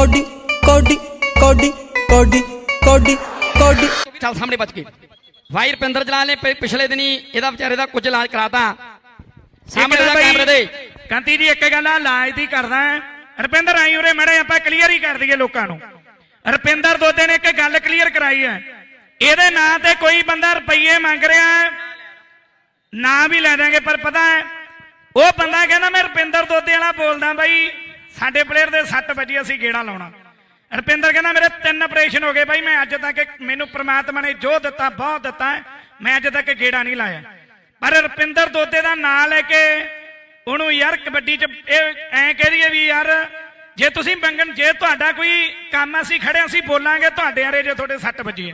Cody ਕੋਡੀ ਕੋਡੀ ਕੋਡੀ ਕੋਡੀ ਕੋਡੀ। ਚੱਲ ਸਾਹਮਣੇ ਬਚ ਕੇ। ਭਾਈ ਰਪਿੰਦਰ ਜਲਾਲ ਨੇ ਪਿਛਲੇ ਦਿਨੀ ਇਹਦਾ ਵਿਚਾਰੇ ਦਾ ਕੁਝ ਇਲਾਜ ਕਰਾਤਾ। ਸਾਹਮਣੇ ਦਾ ਕੈਮਰੇ ਦੇ। ਕੰਤੀ ਜੀ ਇੱਕ ਗੱਲ ਆ ਲਾਜ ਦੀ ਕਰਦਾ ਰਪਿੰਦਰ ਆਈ ਉਰੇ ਮੜੇ ਆਪਾਂ ਕਲੀਅਰ ਹੀ ਕਰ ਦਈਏ ਲੋਕਾਂ ਨੂੰ। ਰਪਿੰਦਰ ਦੋਦੇ ਨੇ ਇੱਕ ਗੱਲ ਕਲੀਅਰ ਕਰਾਈ ਹੈ। ਇਹਦੇ ਨਾਂ ਤੇ ਕੋਈ ਬੰਦਾ ਰੁਪਈਏ ਮੰਗ ਰਿਹਾ ਹੈ ਨਾਂ ਵੀ ਲੈ ਦਾਂਗੇ ਪਰ ਪਤਾ ਹੈ ਉਹ ਬੰਦਾ ਕਹਿੰਦਾ ਮੈਂ ਰੁਪਿੰਦਰ ਦੋਦੇ ਵਾਲਾ ਬੋਲਦਾ ਬਾਈ। ਸਾਡੇ ਪਲੇਅਰ ਦੇ 6 ਵਜੇ ਅਸੀਂ ਗੇੜਾ ਲਾਉਣਾ। ਰਪਿੰਦਰ ਕਹਿੰਦਾ, ਮੇਰੇ ਤਿੰਨ ਆਪਰੇਸ਼ਨ ਹੋ ਗਏ ਬਾਈ, ਮੈਂ ਅੱਜ ਤੱਕ ਮੈਨੂੰ ਪ੍ਰਮਾਤਮਾ ਨੇ ਜੋ ਦਿੱਤਾ, ਬਹੁਤ ਦਿੱਤਾ ਮੈਂ ਅੱਜ ਤੱਕ ਗੇੜਾ ਨਹੀਂ ਲਾਇਆ। ਪਰ ਰਪਿੰਦਰ ਦੋਦੇ ਦਾ ਨਾਂ ਲੈ ਕੇ ਉਹਨੂੰ ਯਾਰ ਕਬੱਡੀ 'ਚ ਇਹ ਐਂ ਕਹਿ ਦਈਏ ਵੀ ਯਾਰ, ਜੇ ਤੁਸੀਂ ਮੰਗਣ, ਜੇ ਤੁਹਾਡਾ ਕੋਈ ਕੰਮ ਅਸੀਂ ਖੜੇ ਅਸੀਂ ਬੋਲਾਂਗੇ ਤੁਹਾਡੇ ਆਰੇ ਜੇ ਤੁਹਾਡੇ ਸੱਟ ਵੱਜੀ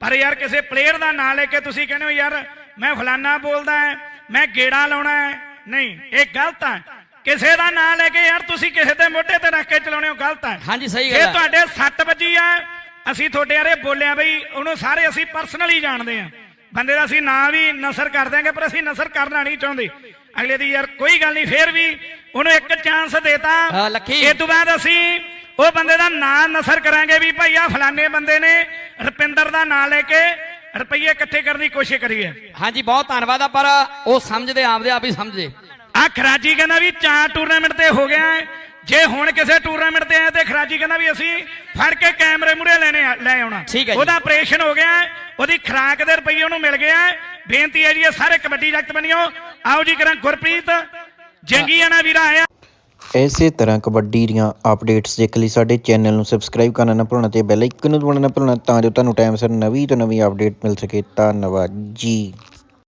ਪਰ ਯਾਰ ਕਿਸੇ ਪਲੇਅਰ ਦਾ ਨਾਂ ਲੈ ਕੇ ਤੁਸੀਂ ਕਹਿੰਦੇ ਹੋ, ਯਾਰ, ਮੈਂ ਫਲਾਨਾ ਬੋਲਦਾ ਹੈ, ਮੈਂ ਗੇੜਾ ਲਾਉਣਾ ਹੈ। ਨਹੀਂ, ਇਹ ਗਲਤ ਹੈ। ਕਿਸੇ ਦਾ ਨਾਂ ਲੈ ਕੇ ਯਾਰ ਤੁਸੀਂ ਕਿਸੇ ਦੇ ਮੋਢੇ ਤੇ ਰੱਖ ਕੇ ਚਲਾਉਣੇ ਹੋ ਗਲਤ ਹੈ। ਹਾਂਜੀ ਸਹੀ ਜੇ ਗੱਲ ਹੈ। ਤੁਹਾਡੇ ਸੱਟ ਵੱਜੀ ਆ ਅਸੀਂ ਤੁਹਾਡੇ ਆਰੇ ਬੋਲਿਆ ਬਈ ਉਹਨੂੰ ਸਾਰੇ ਅਸੀਂ ਪਰਸਨਲੀ ਜਾਣਦੇ ਆ। ਬੰਦੇ ਦਾ ਅਸੀਂ ਨਾਂ ਵੀ ਨਸਰ ਕਰ ਦਿਆਂਗੇ ਪਰ ਅਸੀਂ ਨਸਰ ਕਰਨਾ ਨਹੀਂ ਚਾਹੁੰਦੇ। ਅਗਲੇ ਦੀ ਯਾਰ ਕੋਈ ਗੱਲ ਨਹੀਂ ਫੇਰ ਵੀ ਉਹਨੂੰ ਇੱਕ ਚਾਂਸ ਦੇਤਾ। ਹਾਂ। ਇਹ ਤੋਂ ਬਾਅਦ ਅਸੀਂ ਉਹ ਬੰਦੇ ਦਾ ਨਾਂ ਨਸਰ ਕਰਾਂਗੇ ਵੀ ਭਾਈ ਆ ਫਲਾਣੇ ਬੰਦੇ ਨੇ ਰੁਪਿੰਦਰ ਦਾ ਨਾਂ ਲੈ ਕੇ ਰੁਪਈਏ ਇਕੱਠੇ ਕਰਨ ਦੀ ਕੋਸ਼ਿਸ਼ ਕਰੀਏ ਹਾਂਜੀ ਬਹੁਤ ਧੰਨਵਾਦ ਆ ਪਰ ਉਹ ਸਮਝਦੇ ਆਪਦੇ ਆਪ ਹੀ ਸਮਝੇ ਆ ਖਰਾਜੀ ਕਹਿੰਦਾ ਵੀ ਚਾਰ ਟੂਰਨਾਮੈਂਟ ਤੇ ਹੋ ਗਿਆ ਹੈ। ਜੇ ਹੁਣ ਕਿਸੇ ਟੂਰਨਾਮੈਂਟ ਤੇ ਆਏ ਤੇ ਖਰਾਜੀ ਕਹਿੰਦਾ ਵੀ ਅਸੀਂ ਫੜ ਕੇ ਕੈਮਰੇ ਮੂਰੇ ਲੈਣੇ ਲੈ ਆਉਣਾ। ਉਹਦਾ ਆਪਰੇਸ਼ਨ ਹੋ ਗਿਆ ਉਹਦੀ ਖਰਾਕ ਦੇ ਰੁਪਈਏ ਉਹਨੂੰ ਮਿਲ ਗਿਆ। ਬੇਨਤੀ ਹੈ ਜੀ ਇਹ ਸਾਰੇ ਕਬੱਡੀ ਜਗਤ ਬਣਿਓ। ਆਓ ਜੀ ਕਰਾਂ ਗੁਰਪ੍ਰੀਤ। ਜੰਗੀਆਂ ਨਾ ਵੀਰਾ ਆਇਆ। ਇਸੇ ਤਰ੍ਹਾਂ ਕਬੱਡੀ ਦੀਆਂ ਅਪਡੇਟਸ ਦੇਖਣ ਲਈ ਸਾਡੇ ਚੈਨਲ ਨੂੰ ਸਬਸਕ੍ਰਾਈਬ ਕਰਨਾ ਨਾ ਭੁੱਲਣਾ ਤੇ ਬੈਲ ਆਈਕਨ ਨੂੰ ਦਬਾਉਣਾ ਨਾ ਭੁੱਲਣਾ ਤਾਂ ਜੋ ਤੁਹਾਨੂੰ ਟਾਈਮ ਸਿਰ ਨਵੀਂ ਤੋਂ ਨਵੀਂ ਅਪਡੇਟ ਮਿਲ ਸਕੇ। ਧੰਨਵਾਦ ਜੀ।